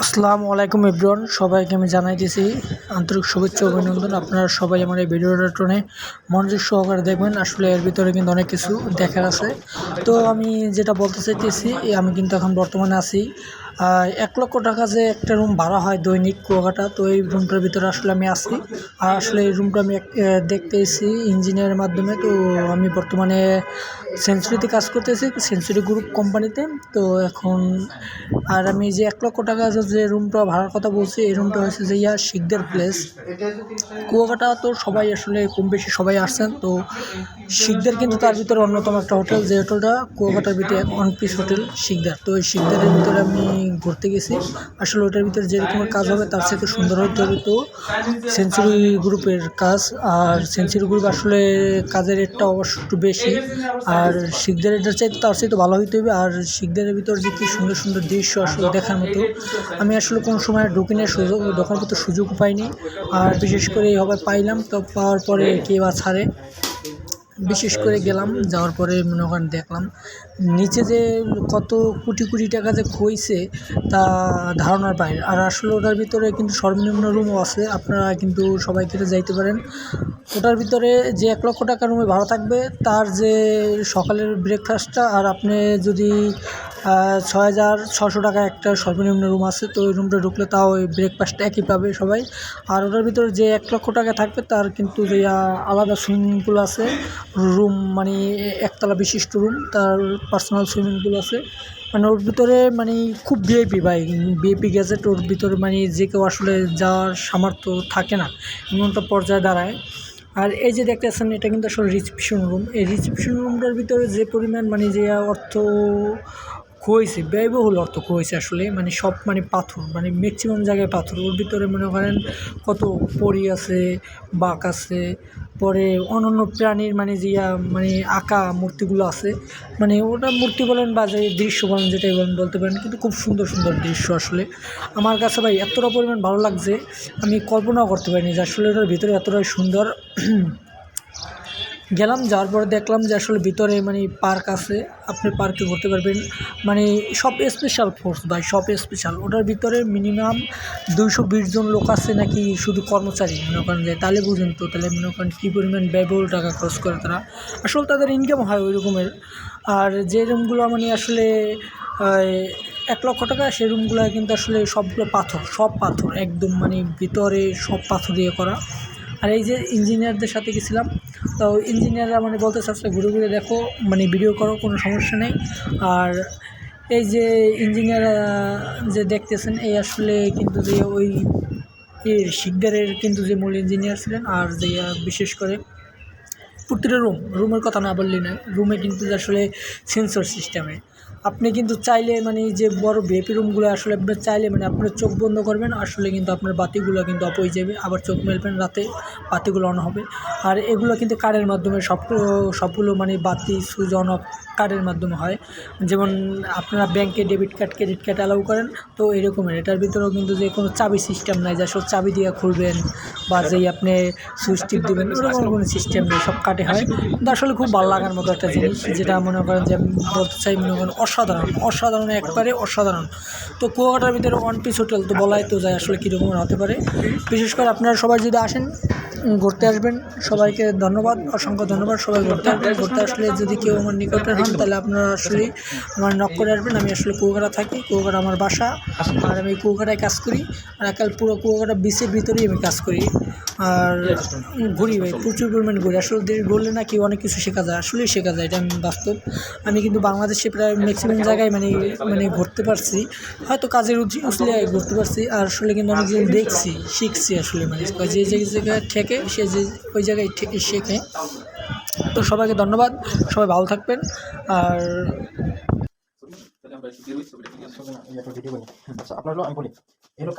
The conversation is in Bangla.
আসসালামু আলাইকুম ইব্রন সবাইকে আমি জানাই দিছি আন্তরিক শুভেচ্ছা অভিনন্দন। আপনারা সবাই আমার এই ভিডিওটা টোনে মনোযোগ সহকারে দেখবেন। আসলে এর ভিতরে কিন্তু অনেক কিছু দেখার আছে। তো আমি যেটা বলতে চাইতেছি আমি কিন্তু এখন বর্তমানে আছি এক লক্ষ টাকা যে একটা রুম ভাড়া হয় দৈনিক কুয়াকাটা, তো এই রুমটার ভিতরে আসলে আমি আসি আর আসলে এই রুমটা আমি দেখতে এসেছি ইঞ্জিনিয়ারের মাধ্যমে, তো আমি বর্তমানে সেঞ্চুরিতে কাজ করতেছি সেঞ্চুরি গ্রুপ কোম্পানিতে তো এখন, আর আমি যে এক লক্ষ টাকা যে রুমটা ভাড়ার কথা বলছি, এই রুমটা হচ্ছে যে ইয়া শিখদের প্লেস কুয়াকাটা তো সবাই আসলে কম বেশি সবাই আসছেন, তো শিখদের কিন্তু তার ভিতরে অন্যতম একটা হোটেল যে হোটেলটা কুয়াকাটার ভিতরে ওয়ান পিস হোটেল শিখদার তো এই শিকদারের ভিতরে আমি ঘুরতে গেছি। আসলে ওটার ভিতরে যে রকমের কাজ হবে, তার থেকে সুন্দর হতে হবে তো। সেঞ্চুরি গ্রুপের কাজ। আর সেঞ্চুরি গ্রুপ আসলে কাজের রেটটা অবশ্য একটু বেশি। আর শিখদের এটার চাইতে তার চাইতে ভালো হইতে হবে। আর শিখদের ভিতর যে কি সুন্দর সুন্দর দৃশ্য আসলে দেখার মতো। আমি আসলে কোনো সময় ঢুকিনে সুযোগ ঢোকার মতো সুযোগ পাইনি। আর বিশেষ করে এইভাবে পাইলাম, তো পাওয়ার পরে কে বা ছাড়ে। বিশেষ করে গেলাম, যাওয়ার পরে মনে করেন দেখলাম, নিচে যে কত কোটি কোটি টাকা যে খইছে, তা ধারণার বাইরে আর আসলে ওটার ভিতরে কিন্তু সর্বনিম্ন রুমও আছে, আপনারা কিন্তু সবাই কেটে যাইতে পারেন। ওটার ভিতরে যে এক লক্ষ টাকা রুমে ভাড়া থাকবে, তার যে সকালের ব্রেকফাস্টটা আর আপনি যদি ছয় হাজার ছশো টাকা একটা সর্বনিম্ন রুম আছে, তো ওই রুমটা ঢুকলে তাও ওই ব্রেকফাস্টটা একই পাবে সবাই। আর ওটার ভিতরে যে এক লক্ষ টাকা থাকবে, তার কিন্তু যে আলাদা সুইমিং পুল আছে রুম মানে একতলা বিশিষ্ট রুম তার পার্সোনাল সুইমিং পুল আছে। মানে ওর ভিতরে মানে খুব ভিআইপি ভাই ভিআইপি গ্যাজেট ওর ভিতরে মানে যে কেউ আসলে যাওয়ার সামর্থ্য থাকে না এমন একটা পর্যায়ে দাঁড়ায়। আর এই যে দেখতেছেন, এটা কিন্তু আসলে রিসেপশন রুম এই রিসেপশন রুমটার ভিতরে যে পরিমাণ মানে যে অর্থ খোয়েছে ব্যয়বহুল অর্থ খোয়েছে আসলে মানে সব মানে পাথর মানে ম্যাক্সিমাম জায়গায় পাথর। ওর ভিতরে মনে করেন কত পরি আছে, বাঘ আছে, পরে অন্যান্য প্রাণীর মানে যে মানে আঁকা মূর্তিগুলো আছে মানে ওটা মূর্তি বলেন বা যে দৃশ্য বলেন, যেটাই বলেন, বলতে পারেন, কিন্তু খুব সুন্দর সুন্দর দৃশ্য আসলে। আমার কাছে ভাই এতটা পরিমাণ ভালো লাগছে, আমি কল্পনাও করতে পারিনি যে আসলে ওটার ভিতরে এতটাই সুন্দর গেলাম, যাওয়ার পরে দেখলাম যে আসলে ভিতরে মানে পার্ক আছে, আপনি পার্কে ঘুরতে পারবেন। মানে সব স্পেশাল ফোর্স ভাই, সব স্পেশাল ওটার ভিতরে মিনিমাম দুইশো বিশ জন লোক আছে নাকি শুধু কর্মচারী, মনে করেন যে, তাহলে বুঝুন তো, তাহলে মনে করেন কী পরিমাণ ব্যয়বহুল টাকা খরচ করে তারা। আসলে তাদের ইনকাম হয় ওই রকমের। আর যে রুমগুলো মানে আসলে এক লক্ষ টাকা সেই রুমগুলো কিন্তু আসলে সবগুলো পাথর, সব পাথর, একদম মানে ভিতরে সব পাথর দিয়ে করা। আর এই যে ইঞ্জিনিয়ারদের সাথে গেছিলাম, তো ইঞ্জিনিয়াররা মানে বলতে চাচ্ছে ঘুরে ঘুরে দেখো মানে ভিডিও করো, কোনো সমস্যা নেই। আর এই যে ইঞ্জিনিয়ার যে দেখতেছেন, এই আসলে কিন্তু যে ওই শিকদারের কিন্তু যে মূল ইঞ্জিনিয়ার ছিলেন, আর যে বিশেষ করে প্রতিটা রুম রুমের কথা না বললেই না রুমে কিন্তু আসলে সেন্সর সিস্টেমে আপনি কিন্তু চাইলে মানে যে বড় ভিআইপি রুমগুলো আসলে চাইলে মানে আপনার চোখ বন্ধ করবেন, আসলে কিন্তু আপনার বাতিগুলো কিন্তু অফ হয়ে যাবে, আবার চোখ মেলবেন রাতে, বাতিগুলো অন হবে। আর এগুলো কিন্তু কার্ডের মাধ্যমে সব সবগুলো মানে বাতি সুইচ অন অফ কার্ডের মাধ্যমে হয়। যেমন আপনারা ব্যাংকে debit card credit card allow করেন, তো এরকমের এটার ভিতরেও কিন্তু যে কোনো চাবি সিস্টেম নাই, যে সব চাবি দিয়ে খুলবেন বা যেই আপনি সুইচ টিপ দেবেন কোনো সিস্টেম নেই, সব কাটে হয়। কিন্তু আসলে খুব ভালো লাগার মতো একটা জিনিস, যেটা মনে করেন যে বলতে চাই মনে করেন অসাধারণ। অসাধারণ একবারে অসাধারণ। তো কুয়াকাটার ভিতরে ওয়ান পিস হোটেল তো বলাই তো যায় আসলে কীরকম হতে পারে। বিশেষ করে আপনারা সবাই যদি আসেন ঘুরতে আসবেন, সবাইকে ধন্যবাদ, অসংখ্য ধন্যবাদ। সবাই ঘুরতে আসবেন। ঘুরতে আসলে যদি কেউ আমার নিকটের হন, তাহলে আপনারা আসলে আমার নক করে আসবেন। আমি আসলে কুয়াকাটা থাকি, কুয়াকাটা আমার বাসা। আর আমি কুয়াকাটায় কাজ করি। আর একাল পুরো কুয়াকাটা বিচের ভিতরেই আমি কাজ করি। আর ঘুরি ভাই প্রচুর পরিমাণে ঘুরি। আসলে দেশ ঘুরলে নাকি অনেক কিছু শেখা যায়। আসলেই শেখা যায় এটা আমি বাস্তব। আমি কিন্তু বাংলাদেশে প্রায় ম্যাক্সিমাম জায়গায় মানে মানে ঘুরতে পারছি। হয়তো কাজের উচি- ঘুরতে পারছি। আর আসলে কিন্তু অনেক জিনিস দেখছি শিখছি আসলে মানে। যে যে জায়গায় ঠেকে সে যে ওই জায়গায় ঠেকে শেখে। তো সবাইকে ধন্যবাদ। সবাই ভালো থাকবেন। আর আচ্ছা আপনার আমি বলি এর